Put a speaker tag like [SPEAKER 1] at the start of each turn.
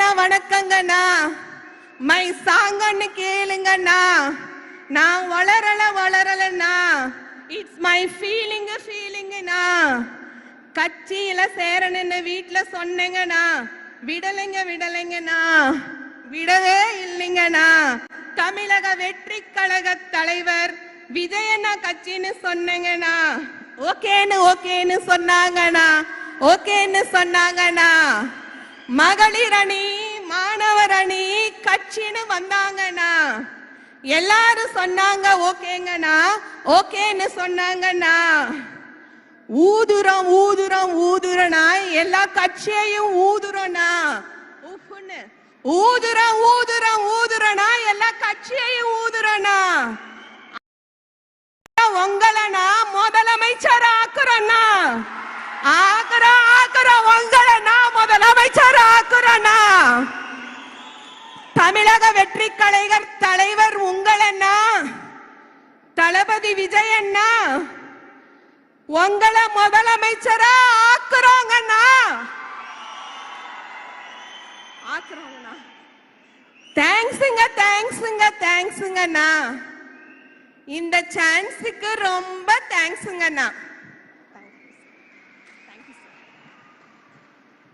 [SPEAKER 1] வணக்கங்கண்ணா. வணக்கங்கண்ணா my சாங்கன்னு கேளுங்கண்ணா. நான் வளரல வளரலண்ணா. இட்ஸ் மை ஃபீலிங் ஃபீலிங்கண்ணா கட்சியில சேரணுன்னு வீட்டில் சொன்னேங்கண்ணா. விடலைங்க விடலைங்கண்ணா. விடவே இல்லைங்கண்ணா. தமிழக வெற்றி கழக தலைவர் விஜயண்ணா கட்சின்னு சொன்னேங்கண்ணா. ஓகேன்னு ஓகேன்னு சொன்னாங்கண்ணா. ஓகேன்னு சொன்னாங்கண்ணா. மகளிர் அணி மாணவர் அணி கட்சின்னு வந்தாங்கண்ணா எல்லாரும் சொன்னாங்க ஓகேங்கண்ணா ஓகேன்னு சொன்னாங்கண்ணா ஊதுரம் ஊதுரம் ஊதுரனா எல்லா கட்சியையும் ஊதுரனா ஊதுரம் ஊதுரம் ஊதுறோம் எல்லா கட்சியையும் ஊதுரனா உங்களை நான் முதலமைச்சர் ஆக்குறேன்னா ஆக்குற ஆக்குற உங்களை நான் முதலமைச்சர் ஆக்குறேன்னா தமிழக வெற்றி கலைஞர் தலைவர் உங்களண்ணா தளபதி விஜயண்ணா உங்களை முதலமைச்சரா ஆக்குறோங்கண்ணா ஆக்குறோங்கண்ணா தேங்க்ஸுங்க தேங்க்ஸுங்க தேங்க்ஸுங்கண்ணா இந்த சான்ஸுக்கு ரொம்ப தேங்க்ஸுங்கண்ணா